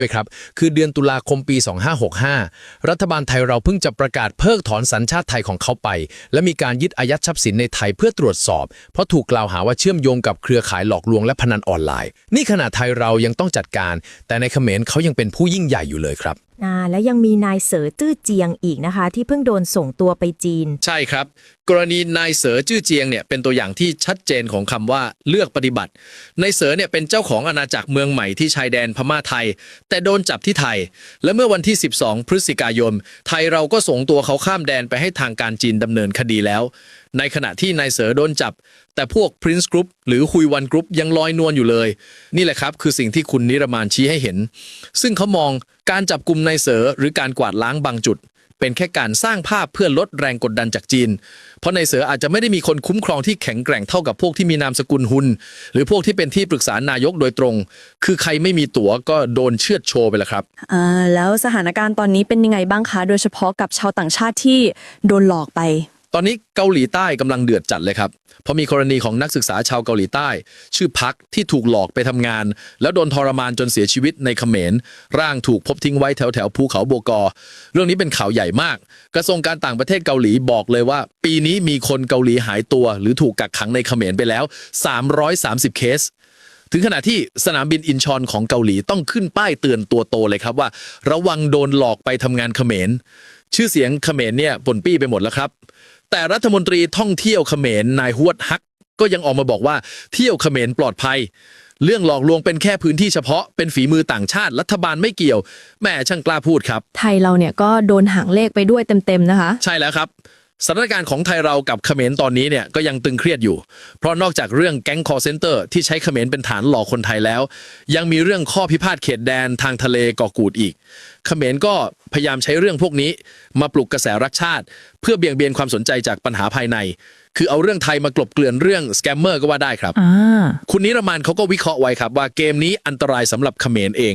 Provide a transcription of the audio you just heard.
ด้วยครับ คือเดือนตุลาคมปี 2565 รัฐบาลไทยเราเพิ่งจะประกาศเพิกถอนสัญชาติไทยของเขาไป และมีการยึดอายัดทรัพย์สินในไทยเพื่อตรวจสอบ เพราะถูกกล่าวหาว่าเชื่อมโยงกับเครือข่ายหลอกลวงและพนันออนไลน์ นี่ขณะไทยเรายังต้องจัดการ แต่ในเขมรเขายังเป็นผู้ยิ่งใหญ่อยู่เลยครับอ่าและยังมีนายเสือตื้อเจียงอีกนะคะ ที่เพิ่งโดนส่งตัวไปจีน ใช่ครับ กรณีนายเสือจื้อเจียงเนี่ยเป็นตัวอย่างที่ชัดเจนของคำว่าเลือกปฏิบัตินายเสือเนี่ยเป็นเจ้าของอาณาจักรเมืองใหม่ที่ชายแดนพม่าไทย แต่โดนจับที่ไทย และเมื่อวันที่ 12 พฤศจิกายน ไทยเราก็ส่งตัวเขาข้ามแดนไปให้ทางการจีนดำเนินคดีแล้ว ในขณะที่นายเสือโดนจับ แต่พวก Prince Group หรือคุยวันกรุ๊ปยังลอยนวลอยู่เลย นี่แหละครับ คือสิ่งที่คุณนิรมานชี้ให้เห็น ซึ่งเขามองการจับกลุ่มนายเสือหรือการกวาดล้างบางจุด เป็นแค่การสร้างภาพเพื่อลดแรงกดดันจากจีน เพราะในเสืออาจจะไม่ได้มีคนคุ้มครองที่แข็งแกร่งเท่ากับพวกที่มีนามสกุลหุนหรือพวกที่เป็นที่ปรึกษานายกโดยตรง คือใครไม่มีตั๋วก็โดนเชือดโชว์ไปแล้วครับอ่าแล้วสถานการณ์ตอนนี้เป็นยังไงบ้างคะ โดยเฉพาะกับชาวต่างชาติที่โดนหลอกไป ตอนนี้เกาหลีใต้กำลังเดือดจัดเลยครับ เพราะมีกรณีของนักศึกษาชาวเกาหลีใต้ ชื่อพักที่ถูกหลอกไปทำงาน แล้วโดนทรมานจนเสียชีวิตในเขมร ร่างถูกพบทิ้งไว้แถวแถวภูเขาโบกอ เรื่องนี้เป็นข่าวใหญ่มาก กระทรวงการต่างประเทศเกาหลีบอกเลยว่า ปีนี้มีคนเกาหลีหายตัว หรือถูกกักขังในเขมรไปแล้ว 330 เคสถึงขณะที่สนามบินอินชอนของเกาหลีต้องขึ้นป้ายเตือนตัวโตเลยครับว่า ระวังโดนหลอกไปทำงานเขมร ชื่อเสียงเขมรเนี่ยปนปี้ไปหมดแล้วครับ แต่รัฐมนตรีท่องเที่ยวเขมรนายฮวดฮัก ก็ยังออกมาบอกว่าเที่ยวเขมรปลอดภัย เรื่องหลอกลวงเป็นแค่พื้นที่เฉพาะเป็นฝีมือต่างชาติรัฐบาลไม่เกี่ยวแม่ช่างกล้าพูดครับ ไทยเราเนี่ยก็โดนหางเลขไปด้วยเต็มๆนะคะ ใช่แล้วครับ สถานการณ์ของไทยเรากับเขมรตอนนี้เนี่ยก็ยังตึงเครียดอยู่ เพราะนอกจากเรื่องแก๊งคอร์เซนเตอร์ที่ใช้เขมรเป็นฐานหลอกคนไทยแล้ว ยังมีเรื่องข้อพิพาทเขตแดนทางทะเลก่อกูดอีก เขมรก็พยายามใช้เรื่องพวกนี้ มาปลุกกระแสรักชาติ เพื่อเบี่ยงเบนความสนใจจากปัญหาภายใน คือเอาเรื่องไทยมากลบเกลื่อนเรื่องสแกมเมอร์ก็ว่าได้ครับอ่าคุณนิรมานเขาก็วิเคราะห์ไว้ครับว่าเกมนี้อันตรายสำหรับเขมรเอง